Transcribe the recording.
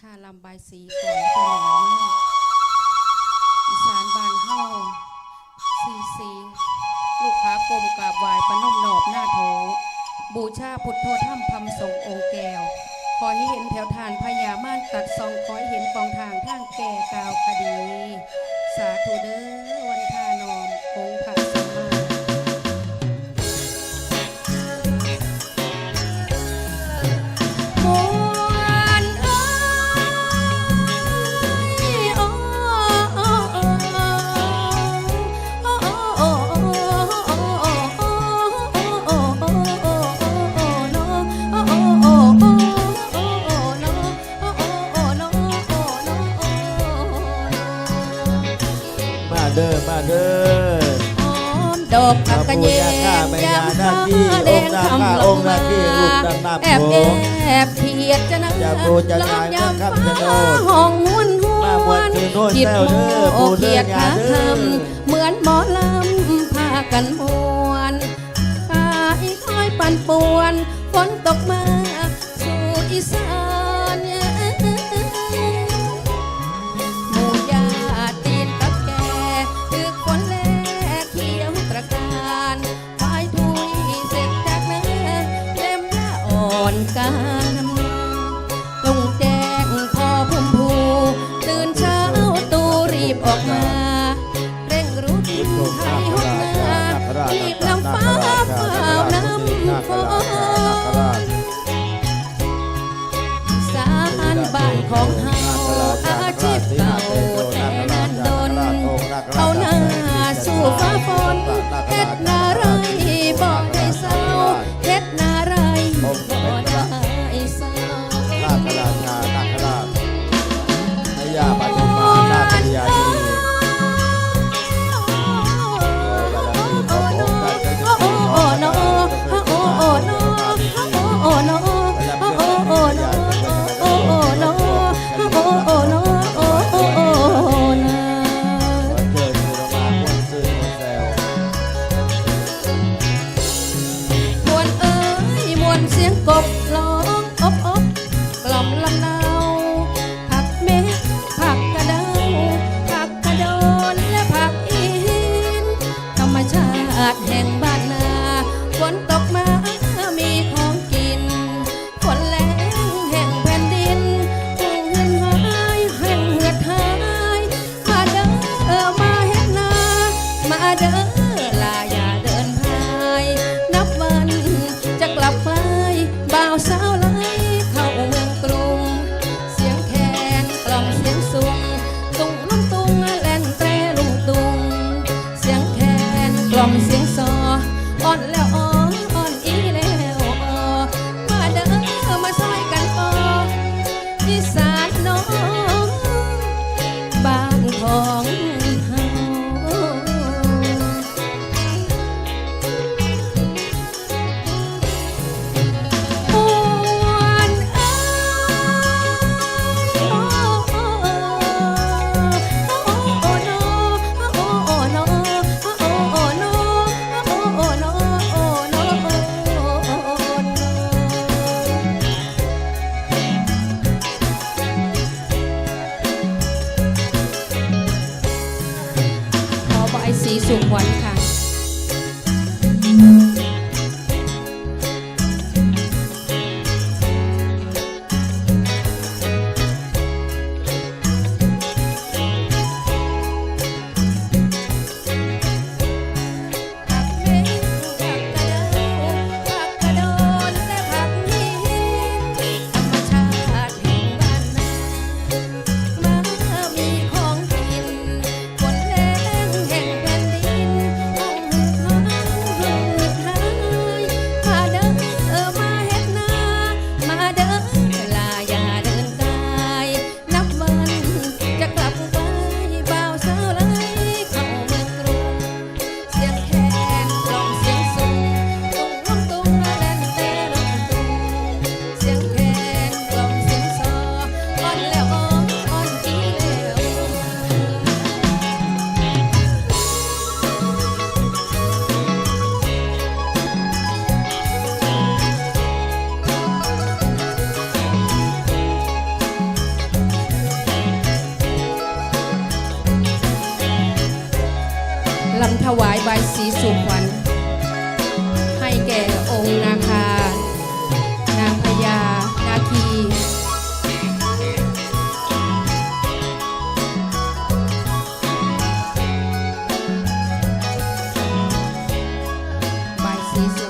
ทาลำบายสีของแต่หลามากอีสานบานเฮาสีสีลูกค้ากลมกราบวายประนมหนอบหน้าโถ บูชาพุทโธธรรมพำสงองค์แก้วพอให้เห็นแถวทานพญาม่านตัดซองคอยเห็นกองทางทางแก่กาวคดี สาธุเด้อ เดินดอกผักกระเยงยามฟ้าแองคำลงมาแอบแอบเทียดจะนั่งลองยามฟ้าห้องหุนหัวนจิตโมโอเทียดขาคำเหมือนหมอลำพากันมวนกายคอยปั่นป่วนฝนตกมาสู่อีสาน บอกมา เร่งรู้ทิศไทยหนนารีบนำฟ้าเฝ่าน้ำฝนสารบ้านของเฮาอาชีพเก่าแต่นันดนเอาหน้าสู้ฟ้า Kok ล่อมเสียงซออ่อนแล้ว ศรีสุขวันค่ะ ลำถวายใบสีสุขวัญให้แก่องค์นาคา นางพญานาคี ใบสีสุ